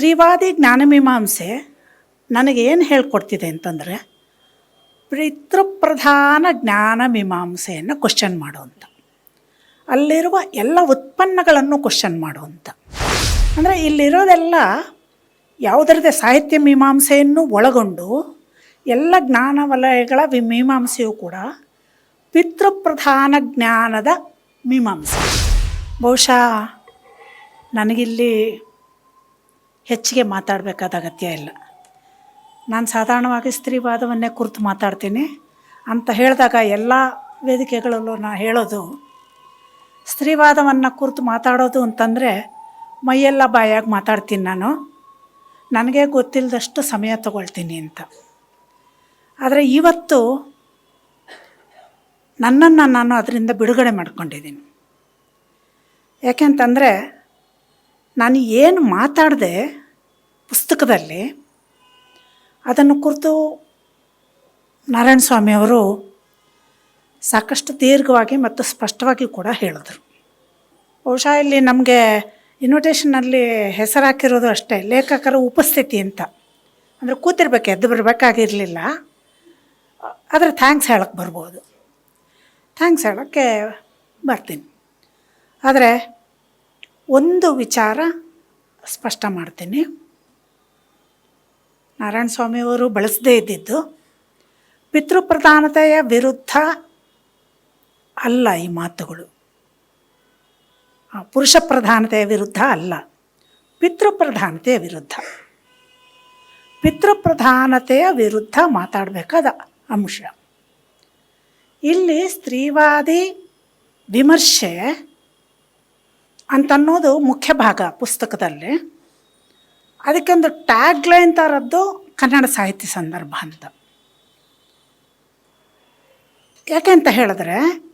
ಸ್ತ್ರೀವಾದಿ ಜ್ಞಾನಮೀಮಾಂಸೆ ನನಗೆ ಏನು ಹೇಳ್ಕೊಡ್ತಿದೆ ಅಂತಂದರೆ, ಪಿತೃಪ್ರಧಾನ ಜ್ಞಾನ ಮೀಮಾಂಸೆಯನ್ನು ಕ್ವಶನ್ ಮಾಡುವಂಥ ಅಲ್ಲಿರುವ ಎಲ್ಲ ಉತ್ಪನ್ನಗಳನ್ನು ಕ್ವಶನ್ ಮಾಡುವಂಥ ಅಂದರೆ ಇಲ್ಲಿರೋದೆಲ್ಲ ಯಾವುದರದೇ ಸಾಹಿತ್ಯ ಮೀಮಾಂಸೆಯನ್ನು ಒಳಗೊಂಡು ಎಲ್ಲ ಜ್ಞಾನ ವಲಯಗಳ ವಿ, ಮೀಮಾಂಸೆಯು ಕೂಡ ಪಿತೃಪ್ರಧಾನ ಜ್ಞಾನದ ಮೀಮಾಂಸೆ. ಬಹುಶಃ ನನಗಿಲ್ಲಿ ಹೆಚ್ಚಿಗೆ ಮಾತಾಡಬೇಕಾದ ಅಗತ್ಯ ಇಲ್ಲ. ನಾನು ಸಾಧಾರಣವಾಗಿ ಸ್ತ್ರೀವಾದವನ್ನೇ ಕುರಿತು ಮಾತಾಡ್ತೀನಿ. ಅಂತ ಹೇಳಿದಾಗ ಎಲ್ಲ ವೇದಿಕೆಗಳಲ್ಲೂ ನಾನು ಹೇಳೋದು ಸ್ತ್ರೀವಾದವನ್ನು ಕುರಿತು ಮಾತಾಡೋದು ಅಂತಂದರೆ ಮೈಯೆಲ್ಲ ಬಾಯಾಗಿ ಮಾತಾಡ್ತೀನಿ ನಾನು. ನನಗೆ ಗೊತ್ತಿಲ್ಲದಷ್ಟು ಸಮಯ ತಗೊಳ್ತೀನಿ ಅಂತ. ಆದರೆ ಇವತ್ತು ನನ್ನನ್ನು ನಾನು ಅದರಿಂದ ಬಿಡುಗಡೆ ಮಾಡ್ಕೊಂಡಿದ್ದೀನಿ. ಯಾಕೆಂತಂದರೆ ನಾನು ಏನು ಮಾತಾಡಿದೆ ಪುಸ್ತಕದಲ್ಲಿ ಅದನ್ನು ಕುರಿತು ನಾರಾಯಣ ಸ್ವಾಮಿಯವರು ಸಾಕಷ್ಟು ದೀರ್ಘವಾಗಿ ಮತ್ತು ಸ್ಪಷ್ಟವಾಗಿ ಕೂಡ ಹೇಳಿದರು. ಬಹುಶಃ ಇಲ್ಲಿ ನಮಗೆ ಇನ್ವಿಟೇಷನಲ್ಲಿ ಹೆಸರು ಹಾಕಿರೋದು ಅಷ್ಟೇ, ಲೇಖಕರ ಉಪಸ್ಥಿತಿ ಅಂತ. ಅಂದರೆ ಕೂತಿರ್ಬೇಕು, ಎದ್ದು ಬರಬೇಕಾಗಿರಲಿಲ್ಲ. ಆದರೆ ಥ್ಯಾಂಕ್ಸ್ ಹೇಳಕ್ಕೆ ಬರ್ಬೋದು. ಥ್ಯಾಂಕ್ಸ್ ಹೇಳೋಕ್ಕೆ ಬರ್ತೀನಿ. ಆದರೆ ಒಂದು ವಿಚಾರ ಸ್ಪಷ್ಟ ಮಾಡ್ತೀನಿ. ನಾರಾಯಣ ಸ್ವಾಮಿಯವರು ಬಳಸದೇ ಇದ್ದಿದ್ದು, ಪಿತೃಪ್ರಧಾನತೆಯ ವಿರುದ್ಧ ಅಲ್ಲ ಈ ಮಾತುಗಳು. ಪುರುಷ ಪ್ರಧಾನತೆಯ ವಿರುದ್ಧ ಅಲ್ಲ, ಪಿತೃಪ್ರಧಾನತೆಯ ವಿರುದ್ಧ. ಪಿತೃಪ್ರಧಾನತೆಯ ವಿರುದ್ಧ ಮಾತಾಡಬೇಕಾದ ಅಂಶ. ಇಲ್ಲಿ ಸ್ತ್ರೀವಾದಿ ವಿಮರ್ಶೆ ಅಂತನ್ನೋದು ಮುಖ್ಯ ಭಾಗ ಪುಸ್ತಕದಲ್ಲಿ. ಅದಕ್ಕೊಂದು ಟ್ಯಾಗ್ ಲೈನ್ ಥರದ್ದು ಕನ್ನಡ ಸಾಹಿತ್ಯ ಸಂದರ್ಭ ಅಂತ. ಯಾಕೆ ಅಂತ ಹೇಳಿದ್ರೆ,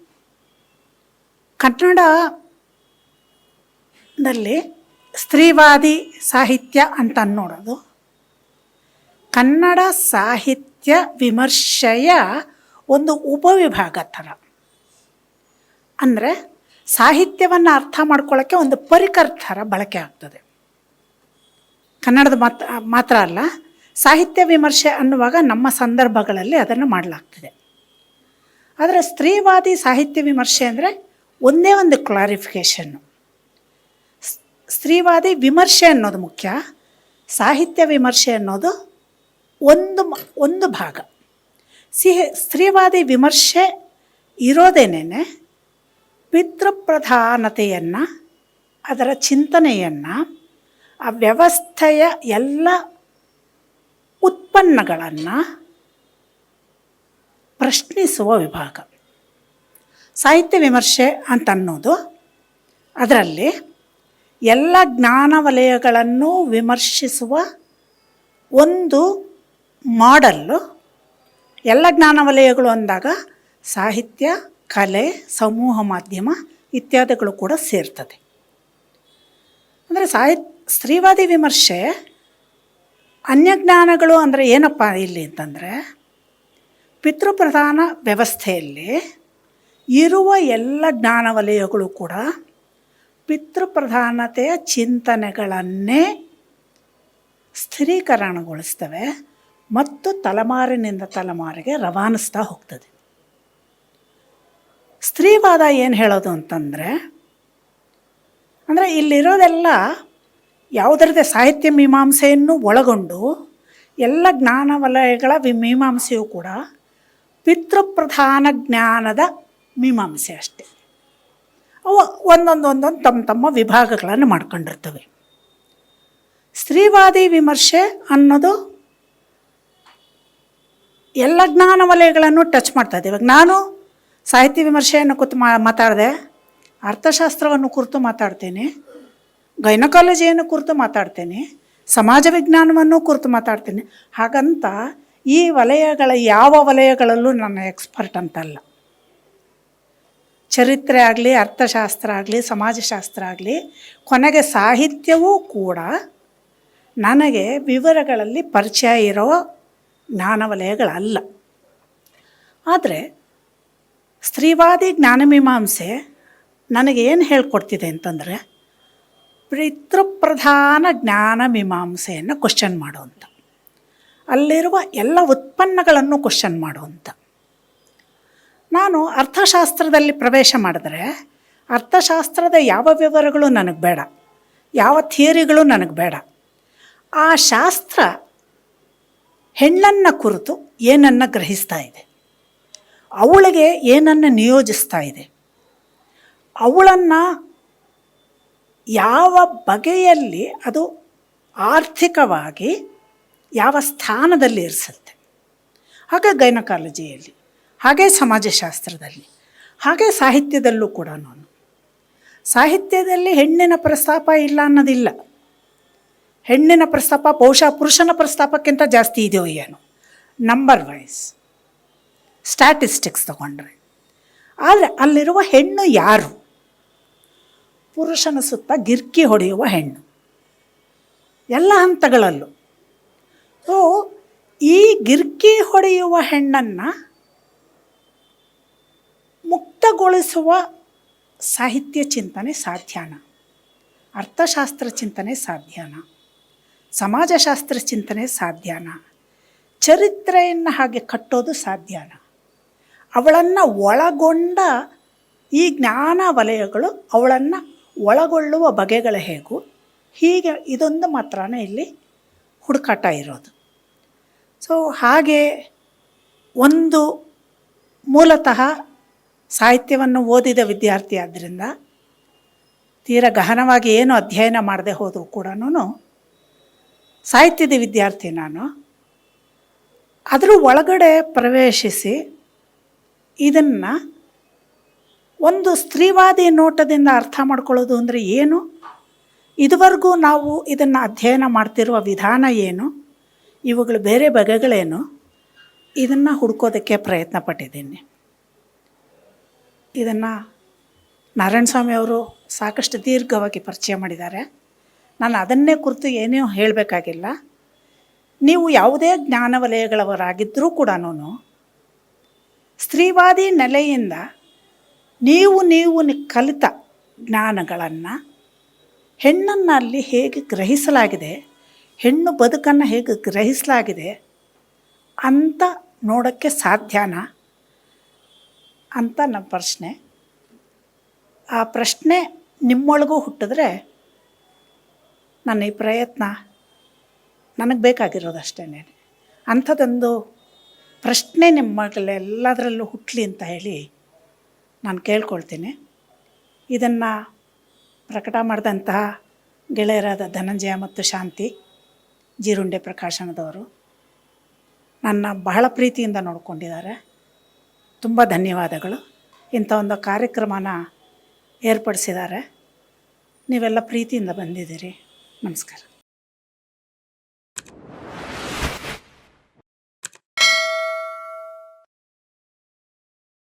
ಕನ್ನಡದಲ್ಲಿ ಸ್ತ್ರೀವಾದಿ ಸಾಹಿತ್ಯ ಅಂತ ನೋಡೋದು ಕನ್ನಡ ಸಾಹಿತ್ಯ ವಿಮರ್ಶೆಯ ಒಂದು ಉಪವಿಭಾಗ ಥರ. ಅಂದರೆ ಸಾಹಿತ್ಯವನ್ನು ಅರ್ಥ ಮಾಡ್ಕೊಳ್ಳೋಕ್ಕೆ ಒಂದು ಪರಿಕರ್ ಥರ ಬಳಕೆ ಆಗ್ತದೆ. ಕನ್ನಡದ ಮಾತ್ರ ಮಾತ್ರ ಅಲ್ಲ, ಸಾಹಿತ್ಯ ವಿಮರ್ಶೆ ಅನ್ನುವಾಗ ನಮ್ಮ ಸಂದರ್ಭಗಳಲ್ಲಿ ಅದನ್ನು ಮಾಡಲಾಗ್ತದೆ. ಆದರೆ ಸ್ತ್ರೀವಾದಿ ಸಾಹಿತ್ಯ ವಿಮರ್ಶೆ ಅಂದರೆ ಒಂದೇ ಒಂದು ಕ್ಲಾರಿಫಿಕೇಷನ್ನು ಸ್ತ್ರೀವಾದಿ ವಿಮರ್ಶೆ ಅನ್ನೋದು ಮುಖ್ಯ, ಸಾಹಿತ್ಯ ವಿಮರ್ಶೆ ಅನ್ನೋದು ಒಂದು ಒಂದು ಭಾಗ. ಸಿಹಿ, ಸ್ತ್ರೀವಾದಿ ವಿಮರ್ಶೆ ಇರೋದೇನೇನೆ ಪಿತೃಪ್ರಧಾನತೆಯನ್ನು, ಅದರ ಚಿಂತನೆಯನ್ನು, ಆ ವ್ಯವಸ್ಥೆಯ ಎಲ್ಲ ಉತ್ಪನ್ನಗಳನ್ನು ಪ್ರಶ್ನಿಸುವ ವಿಭಾಗ. ಸಾಹಿತ್ಯ ವಿಮರ್ಶೆ ಅಂತ ಅನ್ನೋದು ಅದರಲ್ಲಿ ಎಲ್ಲ ಜ್ಞಾನ ವಲಯಗಳನ್ನು ವಿಮರ್ಶಿಸುವ ಒಂದು ಮಾಡಲ್ಲು ಎಲ್ಲ ಜ್ಞಾನ ವಲಯಗಳು ಅಂದಾಗ ಸಾಹಿತ್ಯ ಕಲೆ, ಸಮೂಹ ಮಾಧ್ಯಮ ಇತ್ಯಾದಿಗಳು ಕೂಡ ಸೇರ್ತದೆ. ಅಂದರೆ ಸಾಹಿತ್ಯ ಸ್ತ್ರೀವಾದಿ ವಿಮರ್ಶೆ ಅನ್ಯಜ್ಞಾನಗಳು ಅಂದರೆ ಏನಪ್ಪ ಇಲ್ಲಿ ಅಂತಂದರೆ ಪಿತೃಪ್ರಧಾನ ವ್ಯವಸ್ಥೆಯಲ್ಲಿ ಇರುವ ಎಲ್ಲ ಜ್ಞಾನ ವಲಯಗಳು ಕೂಡ ಪಿತೃಪ್ರಧಾನತೆಯ ಚಿಂತನೆಗಳನ್ನೇ ಸ್ಥಿರೀಕರಣಗೊಳಿಸ್ತವೆ ಮತ್ತು ತಲೆಮಾರಿನಿಂದ ತಲೆಮಾರಿಗೆ ರವಾನಿಸ್ತಾ ಹೋಗ್ತದೆ. ಸ್ತ್ರೀವಾದ ಏನು ಹೇಳೋದು ಅಂತಂದರೆ, ಅಂದರೆ ಇಲ್ಲಿರೋದೆಲ್ಲ ಯಾವುದರದೇ ಸಾಹಿತ್ಯ ಮೀಮಾಂಸೆಯನ್ನು ಒಳಗೊಂಡು ಎಲ್ಲ ಜ್ಞಾನ ವಲಯಗಳ ವಿ ಮೀಮಾಂಸೆಯು ಕೂಡ ಪಿತೃಪ್ರಧಾನ ಜ್ಞಾನದ ಮೀಮಾಂಸೆ ಅಷ್ಟೆ. ಅವು ಒಂದೊಂದು ಒಂದೊಂದು ತಮ್ಮ ತಮ್ಮ ವಿಭಾಗಗಳನ್ನು ಮಾಡ್ಕೊಂಡಿರ್ತವೆ. ಸ್ತ್ರೀವಾದಿ ವಿಮರ್ಶೆ ಅನ್ನೋದು ಎಲ್ಲ ಜ್ಞಾನ ವಲಯಗಳನ್ನು ಟಚ್ ಮಾಡ್ತಾ ಇದೆ. ಇವಾಗ ನಾನು ಸಾಹಿತ್ಯ ವಿಮರ್ಶೆಯನ್ನು ಕುರಿತು ಮಾ, ಮಾತಾಡಿದೆ, ಅರ್ಥಶಾಸ್ತ್ರವನ್ನು ಕುರಿತು ಮಾತಾಡ್ತೇನೆ, ಗೈನಕಾಲಜಿಯನ್ನು ಕುರಿತು ಮಾತಾಡ್ತೇನೆ, ಸಮಾಜ ವಿಜ್ಞಾನವನ್ನು ಕುರಿತು ಮಾತಾಡ್ತೇನೆ. ಹಾಗಂತ ಈ ವಲಯಗಳ, ಯಾವ ವಲಯಗಳಲ್ಲೂ ನನ್ನ ಎಕ್ಸ್ಪರ್ಟ್ ಅಂತಲ್ಲ. ಚರಿತ್ರೆ ಆಗಲಿ, ಅರ್ಥಶಾಸ್ತ್ರ ಆಗಲಿ, ಸಮಾಜಶಾಸ್ತ್ರ ಆಗಲಿ, ಕೊನೆಗೆ ಸಾಹಿತ್ಯವೂ ಕೂಡ ನನಗೆ ವಿವರಗಳಲ್ಲಿ ಪರಿಚಯ ಇರೋ ಜ್ಞಾನ ವಲಯಗಳಲ್ಲ. ಆದರೆ ಸ್ತ್ರೀವಾದಿ ಜ್ಞಾನಮೀಮಾಂಸೆ ನನಗೆ ಏನು ಹೇಳ್ಕೊಡ್ತಿದೆ ಅಂತಂದರೆ, ಪಿತೃಪ್ರಧಾನ ಜ್ಞಾನ ಮೀಮಾಂಸೆಯನ್ನು ಕ್ವಶನ್ ಮಾಡುವಂಥ ಅಲ್ಲಿರುವ ಎಲ್ಲ ಉತ್ಪನ್ನಗಳನ್ನು ಕ್ವಶನ್ ಮಾಡುವಂಥ ನಾನು ಅರ್ಥಶಾಸ್ತ್ರದಲ್ಲಿ ಪ್ರವೇಶ ಮಾಡಿದ್ರೆ, ಅರ್ಥಶಾಸ್ತ್ರದ ಯಾವ ವಿವರಗಳು ನನಗೆ ಬೇಡ, ಯಾವ ಥಿಯರಿಗಳು ನನಗೆ ಬೇಡ. ಆ ಶಾಸ್ತ್ರ ಹೆಣ್ಣನ್ನು ಕುರಿತು ಏನನ್ನು ಗ್ರಹಿಸ್ತಾ ಇದೆ. ಅವಳಿಗೆ ಏನನ್ನು ನಿಯೋಜಿಸ್ತಾ ಇದೆ. ಅವಳನ್ನು ಯಾವ ಬಗೆಯಲ್ಲಿ ಅದು ಆರ್ಥಿಕವಾಗಿ ಯಾವ ಸ್ಥಾನದಲ್ಲಿ ಇರಿಸುತ್ತೆ. ಹಾಗೆ ಗೈನಕಾಲಜಿಯಲ್ಲಿ, ಹಾಗೆ ಸಮಾಜಶಾಸ್ತ್ರದಲ್ಲಿ, ಹಾಗೆ ಸಾಹಿತ್ಯದಲ್ಲೂ ಕೂಡ ನಾನು. ಸಾಹಿತ್ಯದಲ್ಲಿ ಹೆಣ್ಣಿನ ಪ್ರಸ್ತಾಪ ಇಲ್ಲ ಅನ್ನೋದಿಲ್ಲ. ಹೆಣ್ಣಿನ ಪ್ರಸ್ತಾಪ ಬಹುಶಃ ಪುರುಷನ ಪ್ರಸ್ತಾಪಕ್ಕಿಂತ ಜಾಸ್ತಿ ಇದೆಯೋ ಏನು. ನಂಬರ್ ವೈಸ್ ಸ್ಟ್ಯಾಟಿಸ್ಟಿಕ್ಸ್ ತಗೊಂಡ್ರೆ ಆದರೆ ಅಲ್ಲಿರುವ ಹೆಣ್ಣು ಯಾರು? ಪುರುಷನ ಸುತ್ತ ಗಿರ್ಕಿ ಹೊಡೆಯುವ ಹೆಣ್ಣು. ಎಲ್ಲ ಹಂತಗಳಲ್ಲೂ. ಸೊ ಈ ಗಿರ್ಕಿ ಹೊಡೆಯುವ ಹೆಣ್ಣನ್ನು ಮುಕ್ತಗೊಳಿಸುವ ಸಾಹಿತ್ಯ ಚಿಂತನೆ ಸಾಧ್ಯನ? ಅರ್ಥಶಾಸ್ತ್ರ ಚಿಂತನೆ ಸಾಧ್ಯನ? ಸಮಾಜಶಾಸ್ತ್ರ ಚಿಂತನೆ ಸಾಧ್ಯನ? ಚರಿತ್ರೆಯನ್ನು ಹಾಗೆ ಕಟ್ಟೋದು ಸಾಧ್ಯನ? ಅವಳನ್ನು ಒಳಗೊಂಡ ಈ ಜ್ಞಾನ ವಲಯಗಳು ಅವಳನ್ನು ಒಳಗೊಳ್ಳುವ ಬಗೆಗಳು ಹೇಗು, ಹೀಗೆ ಇದೊಂದು ಮಾತ್ರನೇ ಇಲ್ಲಿ ಹುಡುಕಾಟ ಇರೋದು. ಸೊ ಹಾಗೆ ಒಂದು ಮೂಲತಃ ಸಾಹಿತ್ಯವನ್ನು ಓದಿದ ವಿದ್ಯಾರ್ಥಿ ಆದ್ದರಿಂದ ತೀರ ಗಹನವಾಗಿ ಏನು ಅಧ್ಯಯನ ಮಾಡದೆ ಹೋದರೂ ಕೂಡ ಸಾಹಿತ್ಯದ ವಿದ್ಯಾರ್ಥಿ ನಾನು. ಅದರ ಒಳಗಡೆ ಪ್ರವೇಶಿಸಿ ಇದನ್ನು ಒಂದು ಸ್ತ್ರೀವಾದಿ ನೋಟದಿಂದ ಅರ್ಥ ಮಾಡ್ಕೊಳ್ಳೋದು ಅಂದರೆ ಏನು? ಇದುವರೆಗೂ ನಾವು ಇದನ್ನು ಅಧ್ಯಯನ ಮಾಡ್ತಿರುವ ವಿಧಾನ ಏನು? ಇವುಗಳು ಬೇರೆ ಬಗೆಗಳೇನು? ಇದನ್ನು ಹುಡ್ಕೋದಕ್ಕೆ ಪ್ರಯತ್ನ ಪಟ್ಟಿದ್ದೀನಿ. ಇದನ್ನು ನಾರಾಯಣ ಸ್ವಾಮಿ ಅವರು ಸಾಕಷ್ಟು ದೀರ್ಘವಾಗಿ ಪರಿಚಯ ಮಾಡಿದ್ದಾರೆ. ನಾನು ಅದನ್ನೇ ಕುರಿತು ಏನೂ ಹೇಳಬೇಕಾಗಿಲ್ಲ. ನೀವು ಯಾವುದೇ ಜ್ಞಾನ ವಲಯಗಳವರಾಗಿದ್ದರೂ ಕೂಡ ಸ್ತ್ರೀವಾದಿ ನೆಲೆಯಿಂದ ನೀವು ನೀವು ಕಲಿತ ಜ್ಞಾನಗಳನ್ನು ಹೆಣ್ಣನ್ನು ಅಲ್ಲಿ ಹೇಗೆ ಗ್ರಹಿಸಲಾಗಿದೆ, ಹೆಣ್ಣು ಬದುಕನ್ನು ಹೇಗೆ ಗ್ರಹಿಸಲಾಗಿದೆ ಅಂತ ನೋಡೋಕ್ಕೆ ಸಾಧ್ಯನಾ? ಅಂತ ನಮ್ಮ ಪ್ರಶ್ನೆ. ಆ ಪ್ರಶ್ನೆ ನಿಮ್ಮೊಳಗೂ ಹುಟ್ಟಿದ್ರೆ ನನ್ನ ಈ ಪ್ರಯತ್ನ ನನಗೆ ಬೇಕಾಗಿರೋದು ಅಷ್ಟೇ ಅಂಥದ್ದೊಂದು ಪ್ರಶ್ನೆ ನಿಮ್ಮ ಮಗಳೆಲ್ಲದರಲ್ಲೂ ಹುಟ್ಟಲಿ ಅಂತ ಹೇಳಿ ನಾನು ಕೇಳ್ಕೊಳ್ತೀನಿ. ಇದನ್ನು ಪ್ರಕಟ ಮಾಡಿದಂತಹ ಗೆಳೆಯರಾದ ಧನಂಜಯ ಮತ್ತು ಶಾಂತಿ ಜೀರುಂಡೆ ಪ್ರಕಾಶನದವರು ನನ್ನ ಬಹಳ ಪ್ರೀತಿಯಿಂದ ನೋಡಿಕೊಂಡಿದ್ದಾರೆ. ತುಂಬ ಧನ್ಯವಾದಗಳು. ಇಂಥ ಒಂದು ಕಾರ್ಯಕ್ರಮನ ಏರ್ಪಡಿಸಿದ್ದಾರೆ. ನೀವೆಲ್ಲ ಪ್ರೀತಿಯಿಂದ ಬಂದಿದ್ದೀರಿ. ನಮಸ್ಕಾರ.